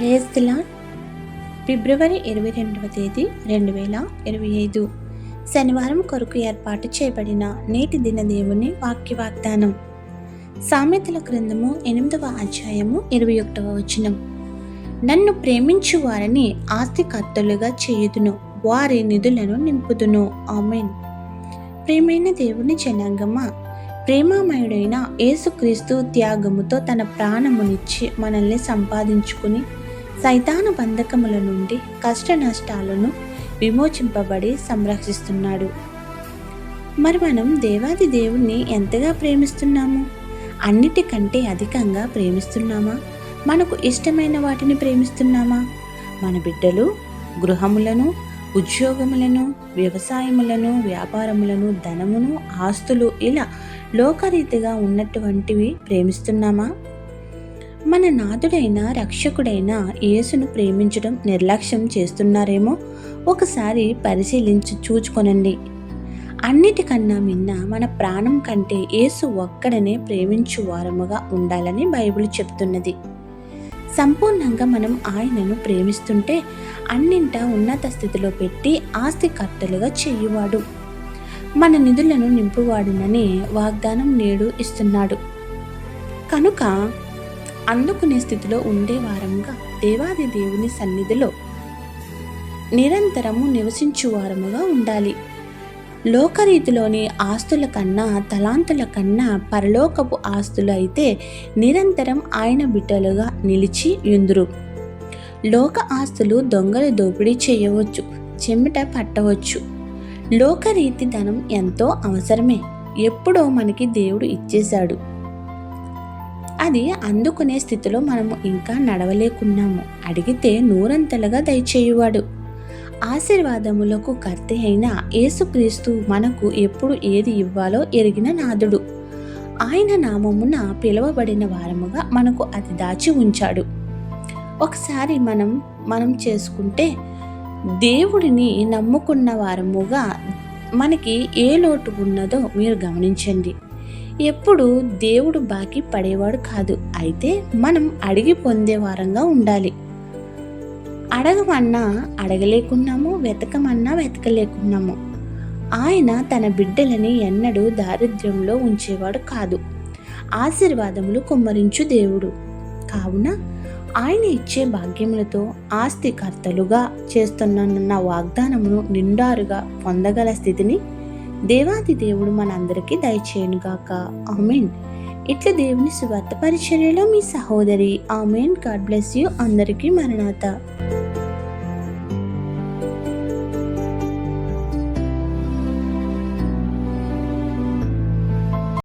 ప్రేస్తిలా ఫిబ్రవరి ఇరవై రెండవ తేదీ రెండు వేల ఇరవై ఐదు. శనివారం కొరకు ఏర్పాటు చేయబడిన నేటి దిన దేవుని వాక్య వాగ్దానం సామెతల గ్రంథము ఎనిమిదవ అధ్యాయము ఇరవై ఒకటవ వచనం. నన్ను ప్రేమించు వారిని ఆస్తికర్తలుగా చేయుదును వారి నిధులను నింపుదును. ఆమెన్. ప్రేమైన దేవుని జనాంగమా ప్రేమామయుడైన యేసుక్రీస్తు త్యాగముతో తన ప్రాణమునిచ్చి మనల్ని సంపాదించుకుని సైతాన బంధకముల నుండి కష్ట నష్టాలను విమోచింపబడి సంరక్షిస్తున్నాడు. మరి మనం దేవాది దేవుణ్ణి ఎంతగా ప్రేమిస్తున్నాము? అన్నిటికంటే అధికంగా ప్రేమిస్తున్నామా? మనకు ఇష్టమైన వాటిని ప్రేమిస్తున్నామా? మన బిడ్డలు గృహములను ఉద్యోగములను వ్యవసాయములను వ్యాపారములను ధనమును ఆస్తులు ఇలా లోకరీతిగా ఉన్నటువంటివి ప్రేమిస్తున్నామా? మన నాథుడైన రక్షకుడైన యేసును ప్రేమించడం నిర్లక్ష్యం చేస్తున్నారేమో ఒకసారి పరిశీలించి చూచుకొనండి. అన్నిటికన్నా మిన్న మన ప్రాణం కంటే యేసు ఒక్కడనే ప్రేమించు వారముగా ఉండాలని బైబిల్ చెప్తున్నది. సంపూర్ణంగా మనం ఆయనను ప్రేమిస్తుంటే అన్నింట ఉన్నత స్థితిలో పెట్టి ఆస్తికర్తలుగా చేయువాడు. మన నిధులను నింపువాడునని వాగ్దానం నేడు ఇస్తున్నాడు. కనుక అందుకునే స్థితిలో ఉండేవారముగా దేవాది దేవుని సన్నిధిలో నిరంతరము నివసించువారముగా ఉండాలి. లోకరీతిలోని ఆస్తుల కన్నా తలాంతుల కన్నా పరలోకపు ఆస్తులు అయితే నిరంతరం ఆయన బిడ్డలుగా నిలిచి యుందురు. లోక ఆస్తులు దొంగలు దోపిడీ చేయవచ్చు చెమట పట్టవచ్చు. లోకరీతి ధనం ఎంతో అవసరమే ఎప్పుడో మనకి దేవుడు ఇచ్చేశాడు. అది అందుకునే స్థితిలో మనము ఇంకా నడవలేకున్నాము. అడిగితే నూరంతలుగా దయచేయువాడు. ఆశీర్వాదములకు కర్త అయిన యేసుక్రీస్తు మనకు ఎప్పుడు ఏది ఇవ్వాలో ఎరిగిన నాదుడు. ఆయన నామమున పిలువబడిన వారముగా మనకు అది దాచి ఉంచాడు. ఒకసారి మనం మనం చేసుకుంటే దేవుడిని నమ్ముకున్న వారముగా మనకి ఏ లోటు ఉన్నదో మీరు గమనించండి. ఎప్పుడు దేవుడు బాకీ పడేవాడు కాదు. అయితే మనం అడిగి పొందే వారంగా ఉండాలి. అడగమన్నా అడగలేకున్నాము వెతకమన్నా వెతకలేకున్నాము. ఆయన తన బిడ్డలని ఎన్నడూ దారిద్ర్యంలో ఉంచేవాడు కాదు. ఆశీర్వాదములు కుమ్మరించు దేవుడు. కావున ఆయన ఇచ్చే భాగ్యములతో ఆస్తికర్తలుగా చేస్తున్న వాగ్దానమును నిండారుగా పొందగల స్థితిని దేవాది దేవుడు మనందరికీ దయచేయనుగాక. ఆమెన్. ఇట్లా దేవుని సువార్త పరిచర్యలో మీ సహోదరి ఆమెన్. God bless you. అందరికీ మరణాత.